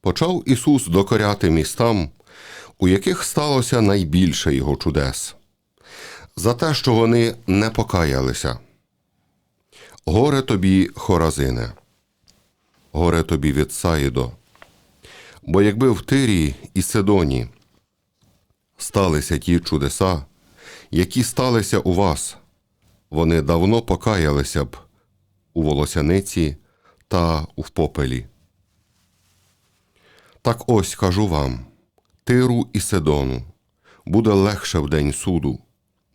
почав Ісус докоряти містам, у яких сталося найбільше його чудес, за те, що вони не покаялися. Горе тобі, Хоразине, горе тобі від Саїдо. Бо якби в Тирі і Сидоні сталися ті чудеса, які сталися у вас, вони давно покаялися б у волосяниці та в попелі. Так ось кажу вам: Тиру і Сидону буде легше в день суду,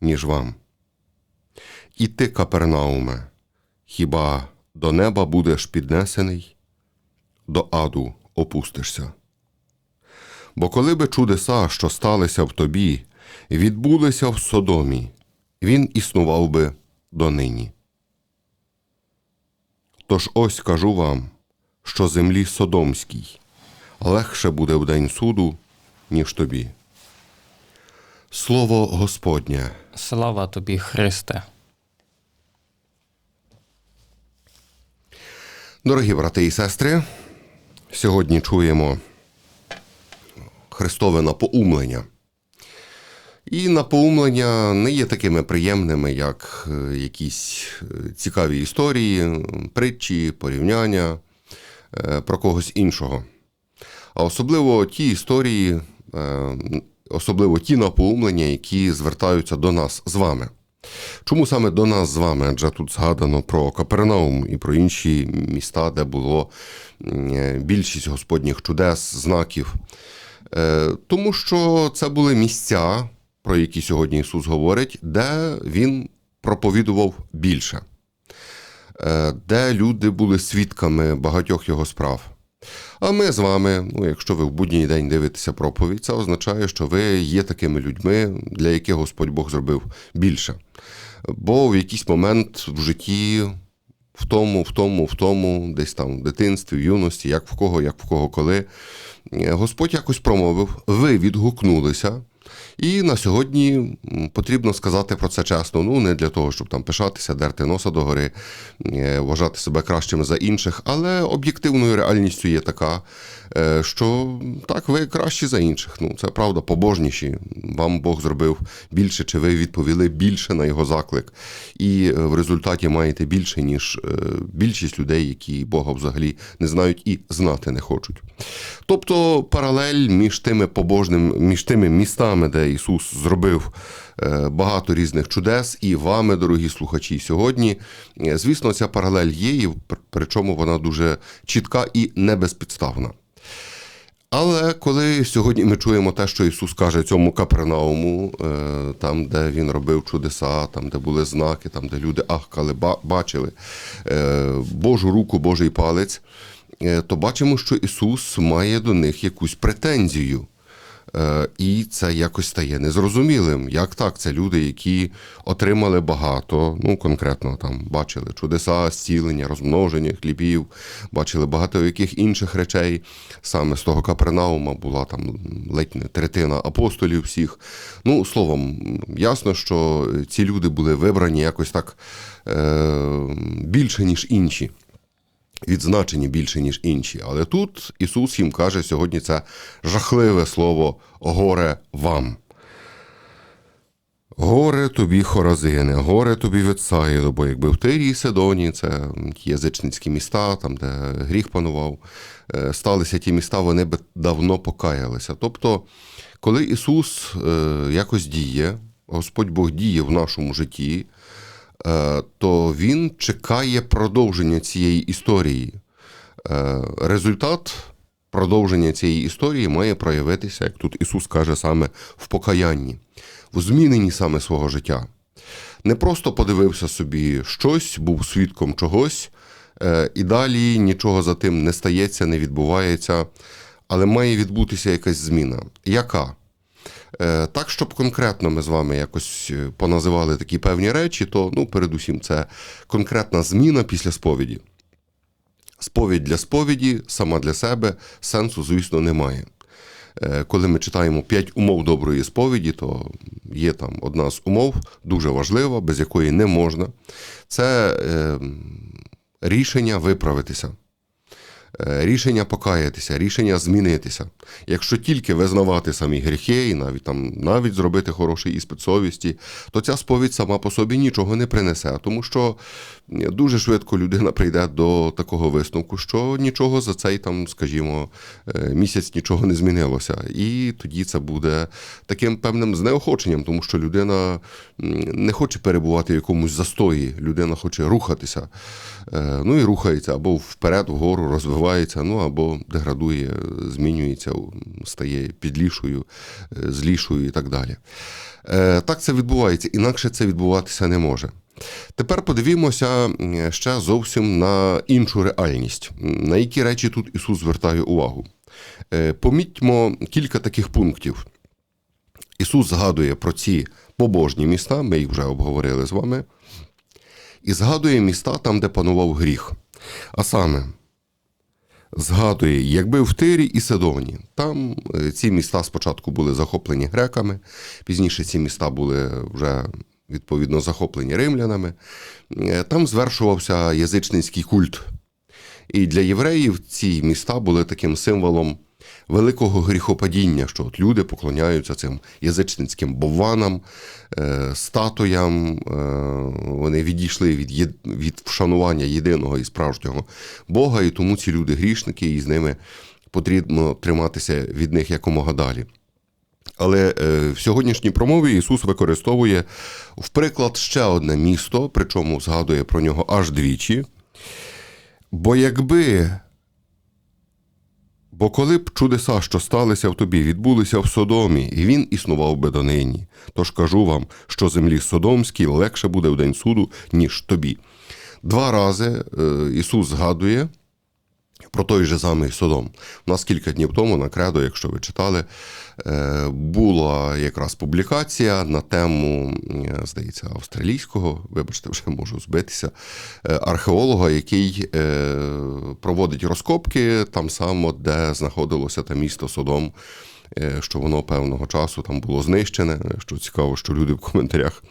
ніж вам. І ти, Капернауме, хіба до неба будеш піднесений, до аду опустишся. Бо коли би чудеса, що сталися в тобі, відбулися в Содомі, він існував би донині. Тож ось кажу вам, що землі Содомській легше буде в день суду, ніж тобі. Слово Господнє. Слава тобі, Христе. Дорогі брати і сестри, сьогодні чуємо Христове напоумлення. І напоумлення не є такими приємними, як е, якісь е, цікаві історії, притчі, порівняння е, про когось іншого. А особливо ті історії, е, особливо ті напоумлення, які звертаються до нас з вами. Чому саме до нас з вами? Адже тут згадано про Капернаум і про інші міста, де було е, більшість господніх чудес, знаків. Е, Тому що це були місця, про які сьогодні Ісус говорить, де Він проповідував більше, де люди були свідками багатьох його справ. А ми з вами, ну, якщо ви в будній день дивитеся проповідь, це означає, що ви є такими людьми, для яких Господь Бог зробив більше. Бо в якийсь момент в житті, в тому, в тому, в тому, десь там в дитинстві, в юності, як в кого, як в кого коли, Господь якось промовив, ви відгукнулися. І на сьогодні потрібно сказати про це чесно. Ну не для того, щоб там пишатися, дерти носа догори, е, вважати себе кращими за інших, але об'єктивною реальністю є така, е, що так, ви кращі за інших. Ну це правда, побожніші. Вам Бог зробив більше, чи ви відповіли більше на його заклик. І е, в результаті маєте більше, ніж більшість людей, які Бога взагалі не знають і знати не хочуть. Тобто паралель між тими побожними, між тими містами, де Ісус зробив е, багато різних чудес, і вами, дорогі слухачі, сьогодні, е, звісно, ця паралель є, і причому вона дуже чітка і небезпідставна. Але коли сьогодні ми чуємо те, що Ісус каже цьому Капернауму, е, там, де Він робив чудеса, там, де були знаки, там, де люди ахкали, бачили Божу руку, Божий палець, то бачимо, що Ісус має до них якусь претензію. Е, І це якось стає незрозумілим. Як так? Це люди, які отримали багато, ну конкретно там бачили чудеса, зцілення, розмноження хлібів, бачили багато яких інших речей. Саме з того Капернаума була там ледь не третина апостолів всіх. Ну, словом, ясно, що ці люди були вибрані якось так е, більше, ніж інші відзначені більше, ніж інші. Але тут Ісус їм каже сьогодні це жахливе слово горе вам. Горе тобі, Хоразине, горе тобі Вецаїду, бо якби в Тирі і Сидоні, це язичницькі міста, там, де гріх панував, е, сталися ті міста, вони б давно покаялися. Тобто, коли Ісус е, якось діє, Господь Бог діє в нашому житті, то Він чекає продовження цієї історії. Е, Результат продовження цієї історії має проявитися, як тут Ісус каже, саме в покаянні, в зміненні саме свого життя. Не просто подивився собі щось, був свідком чогось, е, і далі нічого за тим не стається, не відбувається. але має відбутися якась зміна. Яка? Е, Так, щоб конкретно ми з вами якось е, поназивали такі певні речі, то ну, передусім це конкретна зміна після сповіді. Сповідь для сповіді, сама для себе, сенсу, звісно, немає. Е, Коли ми читаємо п'ять умов доброї сповіді, то є там одна з умов, дуже важлива, без якої не можна. Це е, рішення виправитися. Е, Рішення покаятися, рішення змінитися. Якщо тільки визнавати самі гріхи і навіть там навіть зробити хороший іспит совісті, то ця сповідь сама по собі нічого не принесе, тому що дуже швидко людина прийде до такого висновку, що нічого за цей там, скажімо, е, місяць нічого не змінилося. І тоді це буде таким певним знеохоченням, тому що людина не хоче перебувати в якомусь застої, людина хоче рухатися. Е, Ну і рухається або вперед, вгору розвивається, ну або деградує, змінюється, стає підлішою, е, злішою і так далі. Так це відбувається, інакше це відбуватися не може. Тепер подивімося ще зовсім на іншу реальність, на які речі тут Ісус звертає увагу. Е, Помітьмо кілька таких пунктів. Ісус згадує про ці побожні міста, ми їх вже обговорили з вами, і згадує міста там, де панував гріх. А саме, згадує, якби в Тирі і Сидоні. Там е, ці міста спочатку були захоплені греками, пізніше ці міста були вже відповідно захоплені римлянами. Е, Там звершувався язичницький культ. І для євреїв ці міста були таким символом великого гріхопадіння, що от люди поклоняються цим язичницьким бованам, е, статуям. е, Вони відійшли від, є- від вшанування єдиного і справжнього Бога, і тому ці люди грішники, і з ними потрібно триматися від них якомога далі. Але е, в сьогоднішній промові Ісус використовує в приклад ще одне місто, причому згадує про нього аж двічі. Бо якби. Бо коли б чудеса, що сталися в тобі, відбулися в Содомі, і він існував би донині. Тож кажу вам, що землі Содомській легше буде в день суду, ніж тобі. Два рази е, Ісус згадує про той же самий Содом. У нас кілька днів тому на кредо, якщо ви читали, е, була якраз публікація на тему, е, здається, австралійського, вибачте, вже можу збитися, е, археолога, який проводить розкопки там само, де знаходилося те місто Содом. Е, Що воно певного часу там було знищене. Що цікаво, що люди в коментарях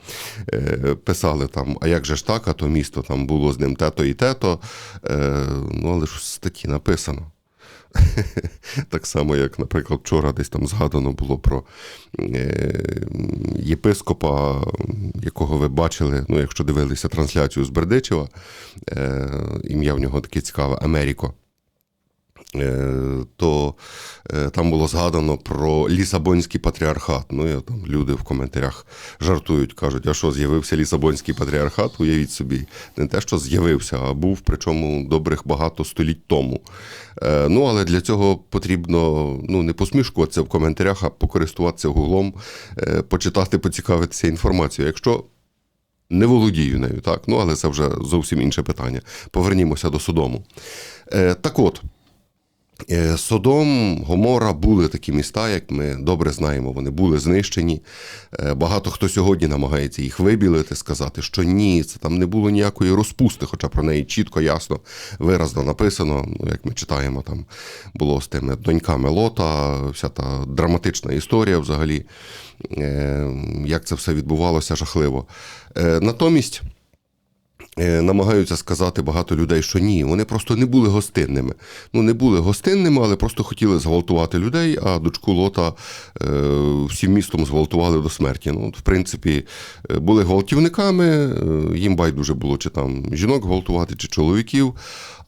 е, писали там, а як же ж так, а то місто там було з ним те-то і те-то. Е, Ну, але ж статті написано. Так само, як, наприклад, вчора десь там згадано було про єпископа, якого ви бачили, ну, якщо дивилися трансляцію з Бердичева, ім'я в нього таке цікаве Америко. Е, То е, там було згадано про Лісабонський патріархат. Ну, і там люди в коментарях жартують, кажуть, а що з'явився Лісабонський патріархат? Уявіть собі, не те, що з'явився, а був причому добрих багато століть тому. Е, Ну, але для цього потрібно ну, не посмішкуватися в коментарях, а покористуватися гуглом, почитати, поцікавитися інформацією. Якщо не володію нею, так, ну але це вже зовсім інше питання. Повернімося до Содому. Е, так от. Е, Содом, Гомора були такі міста, як ми добре знаємо, вони були знищені. Е, Багато хто сьогодні намагається їх вибілити, сказати, що ні, це там не було ніякої розпусти, хоча про неї чітко, ясно, виразно написано. Ну, як ми читаємо, там було з тими доньками Лота, вся та драматична історія взагалі, Е, як це все відбувалося жахливо. Натомість. Е, Намагаються сказати багато людей, що ні, вони просто не були гостинними. Ну, не були гостинними, але просто хотіли зґвалтувати людей, а дочку Лота е, всім містом зґвалтували до смерті. Ну, от, в принципі, е, були гвалтівниками, їм байдуже було чи там жінок гвалтувати, чи чоловіків.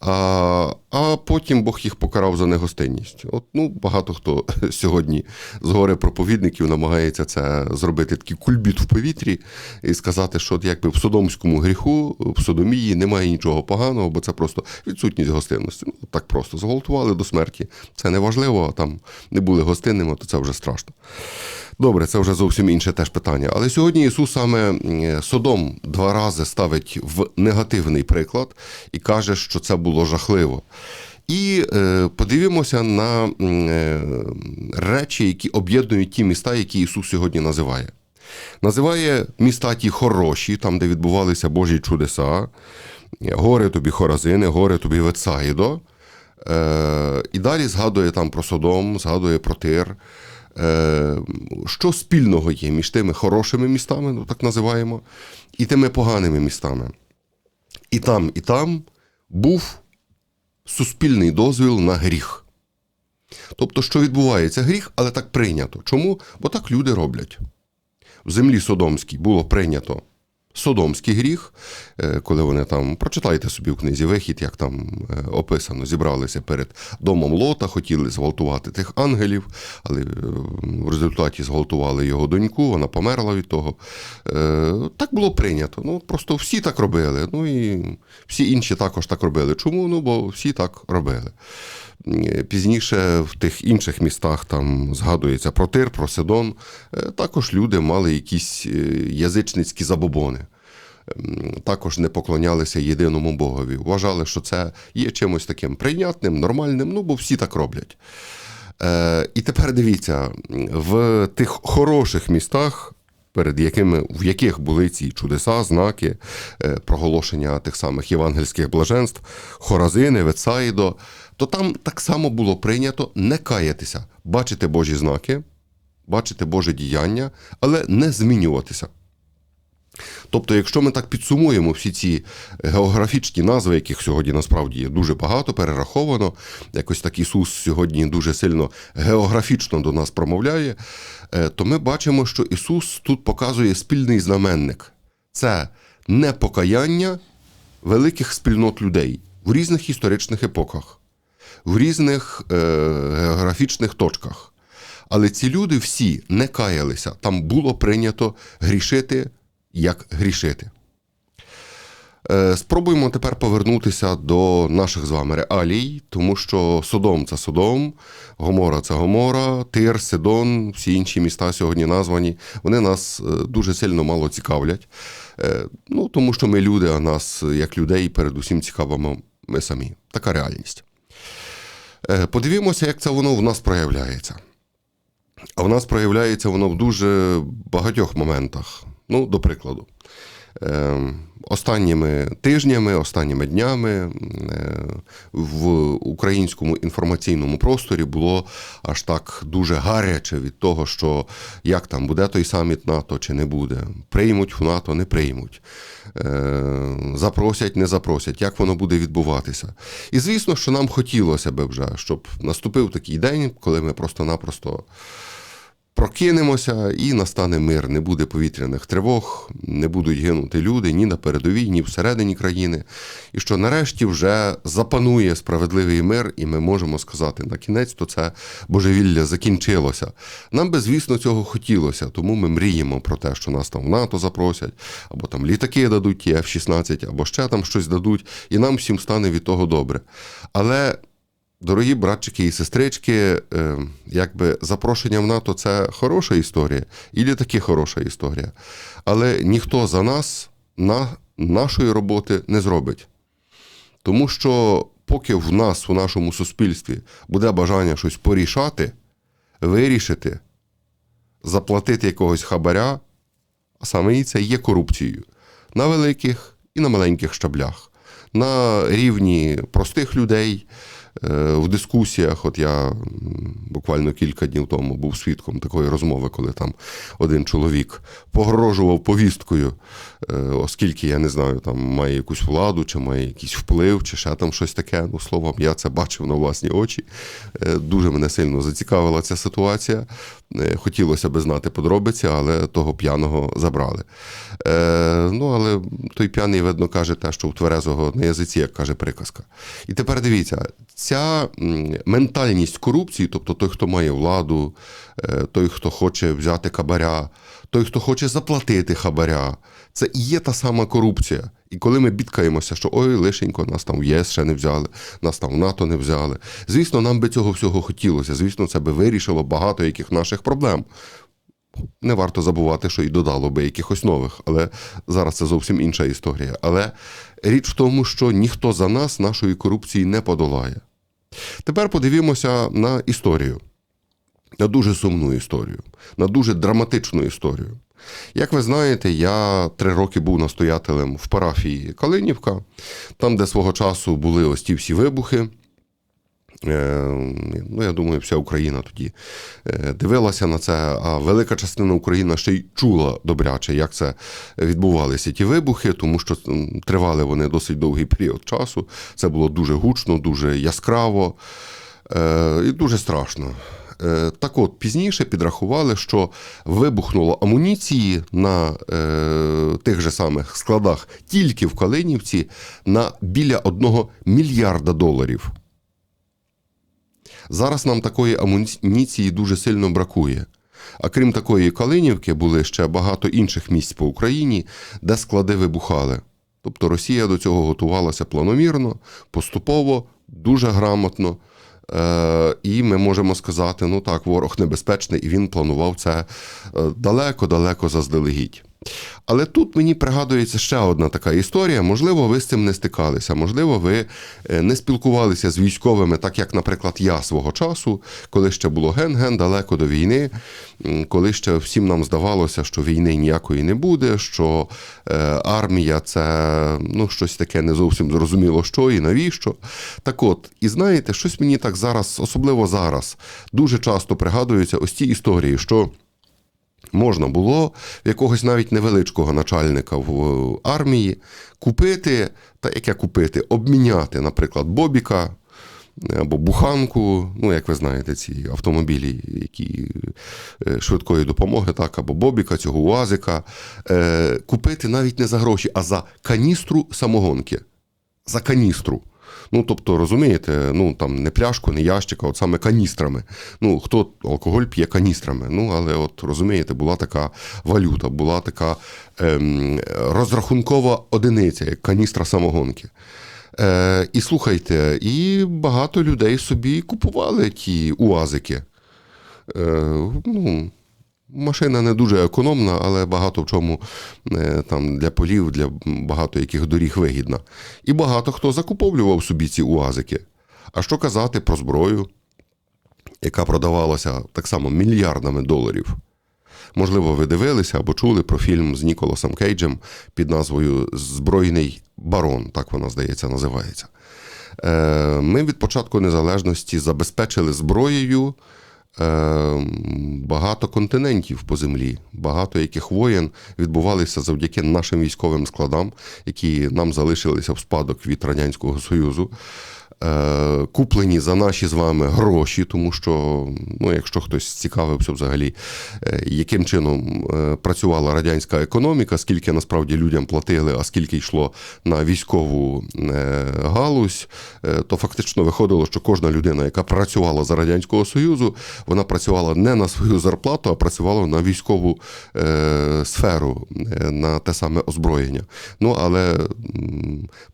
А, а потім Бог їх покарав за негостинність. От ну багато хто сьогодні з гори проповідників намагається це зробити такий кульбіт в повітрі і сказати, що якби в содомському гріху, в содомії немає нічого поганого, бо це просто відсутність гостинності. Ну так просто зґвалтували до смерті. Це не важливо, а там не були гостинними, то це вже страшно. Добре, це вже зовсім інше теж питання. Але сьогодні Ісус саме Содом два рази ставить в негативний приклад і каже, що це було жахливо. І е, подивимося на е, речі, які об'єднують ті міста, які Ісус сьогодні називає. Називає міста ті хороші, там, де відбувалися Божі чудеса, горе тобі Хоразини, горе тобі Вецаїдо. Е, і далі згадує там про Содом, згадує про Тир. Е, що спільного є між тими хорошими містами, ну так називаємо, і тими поганими містами. І там, і там був суспільний дозвіл на гріх. Тобто, що відбувається гріх, але так прийнято. Чому? Бо так люди роблять. В землі Содомській було прийнято Содомський гріх, е, коли вони там, прочитайте собі в книзі вихід, як там е, описано, зібралися перед домом Лота, хотіли зґвалтувати тих ангелів, але е, в результаті зґвалтували його доньку, вона померла від того. Так було прийнято. Ну, просто всі так робили. Ну і всі інші також так робили. Чому? Ну, бо всі так робили. Е, Пізніше в тих інших містах там згадується про Тир, про Сидон. Е, Також люди мали якісь е, язичницькі забобони. Також не поклонялися єдиному Богові. Вважали, що це є чимось таким прийнятним, нормальним, ну бо всі так роблять. Е, і тепер дивіться, в тих хороших містах, перед якими, в яких були ці чудеса, знаки, е, проголошення тих самих євангельських блаженств, Хоразини, Вецаїдо, то там так само було прийнято не каятися, бачити Божі знаки, бачити Боже діяння, але не змінюватися. Тобто, якщо ми так підсумуємо всі ці географічні назви, яких сьогодні насправді є дуже багато, перераховано, якось так Ісус сьогодні дуже сильно географічно до нас промовляє, е, то ми бачимо, що Ісус тут показує спільний знаменник. Це непокаяння великих спільнот людей в різних історичних епоках, в різних е, географічних точках. Але ці люди всі не каялися. Там було прийнято грішити як грішити. Е, Спробуємо тепер повернутися до наших з вами реалій, тому що Содом це Содом, Гомора це Гомора, Тир, Сидон, всі інші міста сьогодні названі. Вони нас е, дуже сильно мало цікавлять. Е, Ну, тому що ми люди, а нас, як людей, передусім цікавимо ми самі. Така реальність. Е, Подивімося, як це воно в нас проявляється. А в нас проявляється воно в дуже багатьох моментах. Ну, до прикладу, останніми тижнями, останніми днями е, в українському інформаційному просторі було аж так дуже гаряче від того, що як там буде той саміт НАТО чи не буде. Приймуть в НАТО, не приймуть. Е, Запросять, не запросять, як воно буде відбуватися. І звісно, що нам хотілося би вже, щоб наступив такий день, коли ми просто-напросто прокинемося і настане мир. Не буде повітряних тривог, не будуть гинути люди ні на передовій, ні всередині країни. І що нарешті вже запанує справедливий мир, і ми можемо сказати на кінець, то це божевілля закінчилося. Нам би, звісно, цього хотілося, тому ми мріємо про те, що нас там в НАТО запросять, або там літаки дадуть, ті F-16, або ще там щось дадуть, і нам всім стане від того добре. Але. Дорогі братчики і сестрички, е, якби запрошення в НАТО це хороша історія, і літаки хороша історія. Але ніхто за нас на нашої роботи не зробить. Тому що поки в нас, у нашому суспільстві, буде бажання щось порішати, вирішити, заплатити якогось хабаря, а саме і це є корупцією на великих і на маленьких щаблях, на рівні простих людей. Е, В дискусіях, от я буквально кілька днів тому був свідком такої розмови, коли там один чоловік погрожував повісткою, е, оскільки я не знаю, там має якусь владу, чи має якийсь вплив, чи ще там щось таке. Ну, словом, я це бачив на власні очі. Е, Дуже мене сильно зацікавила ця ситуація. Хотілося би знати подробиці, але того п'яного забрали. Е, ну, але той п'яний, видно, каже те, що у тверезого на язиці, як каже приказка. І тепер дивіться, ця ментальність корупції, тобто той, хто має владу, е, той, хто хоче взяти хабаря, той, хто хоче заплатити хабаря, це і є та сама корупція. І коли ми бідкаємося, що ой, лишенько, нас там в ЄС ще не взяли, нас там в НАТО не взяли. Звісно, нам би цього всього хотілося. Звісно, це би вирішило багато яких наших проблем. Не варто забувати, що і додало би якихось нових, але зараз це зовсім інша історія. Але річ в тому, що ніхто за нас нашої корупції не подолає. Тепер подивімося на історію, на дуже сумну історію, на дуже драматичну історію. Як ви знаєте, я три роки був настоятелем в парафії Калинівка, там, де свого часу були ось ті всі вибухи. Е, Ну, я думаю, вся Україна тоді е, дивилася на це, а велика частина України ще й чула добряче, як це відбувалися ті вибухи, тому що тривали вони досить довгий період часу. Це було дуже гучно, дуже яскраво е, і дуже страшно. Так от, пізніше підрахували, що вибухнуло амуніції на е, тих же самих складах тільки в Калинівці на біля одного мільярда доларів. Зараз нам такої амуніції дуже сильно бракує. А крім такої Калинівки, були ще багато інших місць по Україні, де склади вибухали. Тобто Росія до цього готувалася планомірно, поступово, дуже грамотно. Е, і ми можемо сказати: ну так, ворог небезпечний, і він планував це е, далеко-далеко заздалегідь. Але тут мені пригадується ще одна така історія. Можливо, ви з цим не стикалися, можливо, ви е, не спілкувалися з військовими, так як, наприклад, я свого часу, коли ще було ген-ген далеко до війни, коли ще всім нам здавалося, що війни ніякої не буде, що е, армія це ну, щось таке не зовсім зрозуміло, що і навіщо. Так от, і знаєте, щось мені так зараз, особливо зараз, дуже часто пригадуються ось ці історії, що. Можна було якогось навіть невеличкого начальника в армії купити, та яке купити, обміняти, наприклад, Бобіка або буханку, ну, як ви знаєте, ці автомобілі, які е, швидкої допомоги, так, або Бобіка, цього УАЗика, е, купити навіть не за гроші, а за каністру самогонки. За каністру. Ну, тобто, розумієте, ну там не пляшку, не ящика, от саме каністрами. Ну, хто алкоголь п'є каністрами. Ну, але от розумієте, була така валюта, була така ем, розрахункова одиниця, як каністра самогонки. Е, і слухайте, і багато людей собі купували ті уазики. Е, ну, Машина не дуже економна, але багато в чому е, там для полів, для багато яких доріг вигідна. І багато хто закуповлював собі ці уазики. А що казати про зброю, яка продавалася так само мільярдами доларів? Можливо, ви дивилися або чули про фільм з Ніколасом Кейджем під назвою Збройний барон, так вона, здається, називається. Е, Ми від початку незалежності забезпечили зброєю багато континентів по землі, багато яких воєн відбувалися завдяки нашим військовим складам, які нам залишилися в спадок від Радянського Союзу. Е, Куплені за наші з вами гроші, тому що, ну, якщо хтось цікавився взагалі, е, яким чином е, працювала радянська економіка, скільки насправді людям платили, а скільки йшло на військову галузь, то фактично виходило, що кожна людина, яка працювала за Радянського Союзу, вона працювала не на свою зарплату, а працювала на військову сферу, на те саме озброєння. Ну, але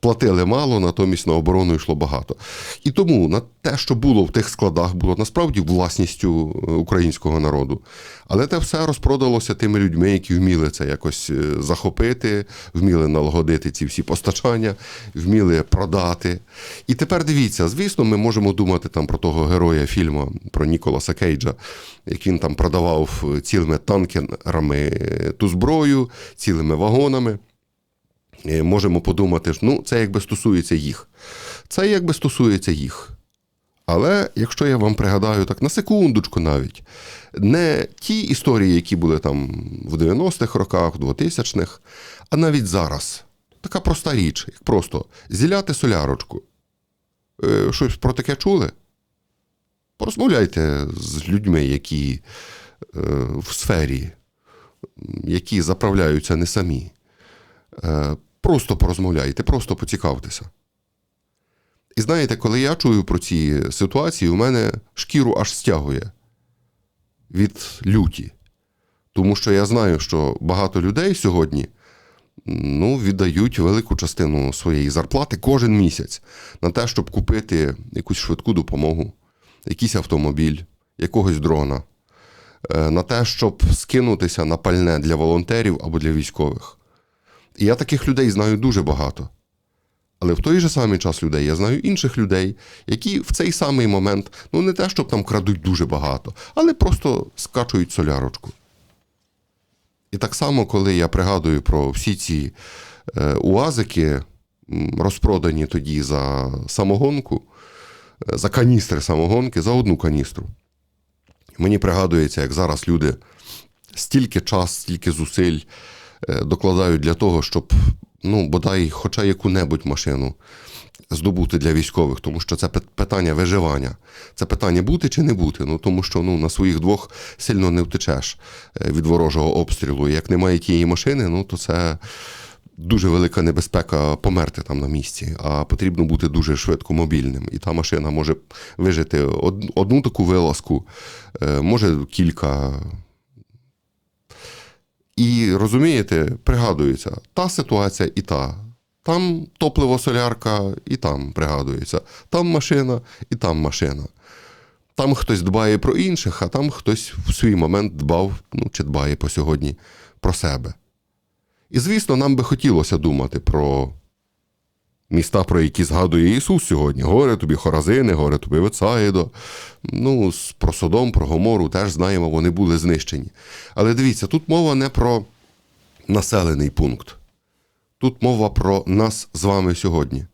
платили мало, натомість на оборону йшло багато. І тому на те, що було в тих складах, було насправді власністю е, українського народу. Але те все розпродалося тими людьми, які вміли це якось е, захопити, вміли налагодити ці всі постачання, вміли продати. І тепер дивіться, звісно, ми можемо думати там про того героя фільму про Ніколаса Кейджа, як він там продавав е, цілими танкерами ту зброю, цілими вагонами. Е, Можемо подумати, ну, це якби стосується їх. Це якби стосується їх. Але якщо я вам пригадаю так на секундочку навіть, не ті історії, які були там в 90-х роках, 2000-х, а навіть зараз. Така проста річ, як просто зіляти солярочку. Е, Щось про таке чули? Порозмовляйте з людьми, які е, в сфері, які заправляються не самі. Просто порозмовляйте, просто поцікавтеся. І знаєте, коли я чую про ці ситуації, у мене шкіру аж стягує від люті. Тому що я знаю, що багато людей сьогодні ну, віддають велику частину своєї зарплати кожен місяць на те, щоб купити якусь швидку допомогу, якийсь автомобіль, якогось дрона, е, на те, щоб скинутися на пальне для волонтерів або для військових. І я таких людей знаю дуже багато. Але в той же самий час людей я знаю інших людей, які в цей самий момент, ну не те, щоб там крадуть дуже багато, але просто скачують солярочку. І так само, коли я пригадую про всі ці е, уазики, розпродані тоді за самогонку, е, за каністри самогонки, за одну каністру. Мені пригадується, як зараз люди стільки час, стільки зусиль докладають для того, щоб ну, бодай хоча яку-небудь машину здобути для військових, тому що це питання виживання. Це питання бути чи не бути. Ну тому що ну, на своїх двох сильно не втечеш е, від ворожого обстрілу. Як немає тієї машини, ну то це дуже велика небезпека померти там на місці, а потрібно бути дуже швидко мобільним. І та машина може вижити одну таку вилазку, е, може кілька. І розумієте, пригадується, та ситуація і та. Там топливо солярка, і там пригадується. Там машина, і там машина. Там хтось дбає про інших, а там хтось в свій момент дбав, ну чи дбає по сьогодні про себе. І звісно, нам би хотілося думати про міста, про які згадує Ісус сьогодні. Горе тобі Хоразини, горе тобі Вецаїдо. Ну, про Содом, про Гомору теж знаємо, вони були знищені. Але дивіться, тут мова не про населений пункт. Тут мова про нас з вами сьогодні.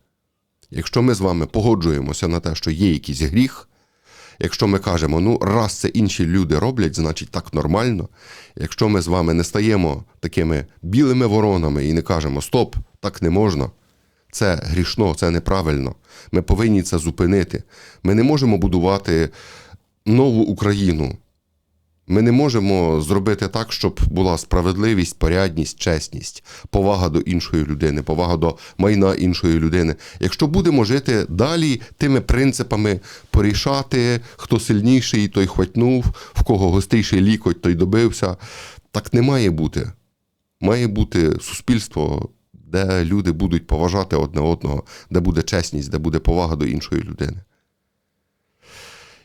Якщо ми з вами погоджуємося на те, що є якийсь гріх, якщо ми кажемо, ну, раз це інші люди роблять, значить так нормально. Якщо ми з вами не стаємо такими білими воронами і не кажемо Стоп, так не можна. Це грішно, це неправильно. Ми повинні це зупинити. Ми не можемо будувати нову Україну. Ми не можемо зробити так, щоб була справедливість, порядність, чесність, повага до іншої людини, повага до майна іншої людини. Якщо будемо жити далі тими принципами порішати, хто сильніший, той хватнув, в кого гостейший лікоть, той добився, так не має бути. Має бути суспільство, де люди будуть поважати одне одного, де буде чесність, де буде повага до іншої людини.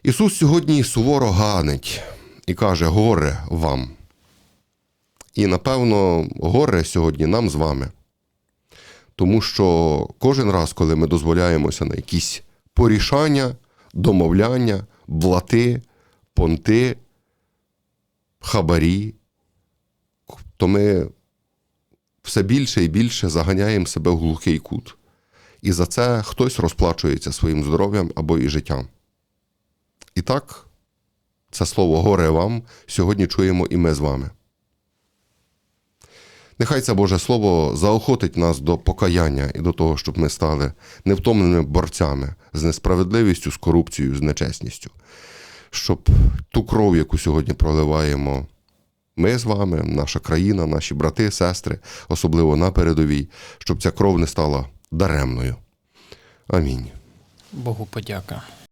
Ісус сьогодні суворо ганить і каже: горе вам. І напевно, горе сьогодні нам з вами. Тому що кожен раз, коли ми дозволяємося на якісь порішання, домовляння, блати, понти, хабарі, то ми все більше і більше заганяємо себе в глухий кут. І за це хтось розплачується своїм здоров'ям або і життям. І так, це слово горе вам сьогодні чуємо і ми з вами. Нехай це Боже Слово заохотить нас до покаяння і до того, щоб ми стали невтомленими борцями з несправедливістю, з корупцією, з нечесністю. Щоб ту кров, яку сьогодні проливаємо ми з вами, наша країна, наші брати, сестри, особливо на передовій, щоб ця кров не стала даремною. Амінь. Богу подяка.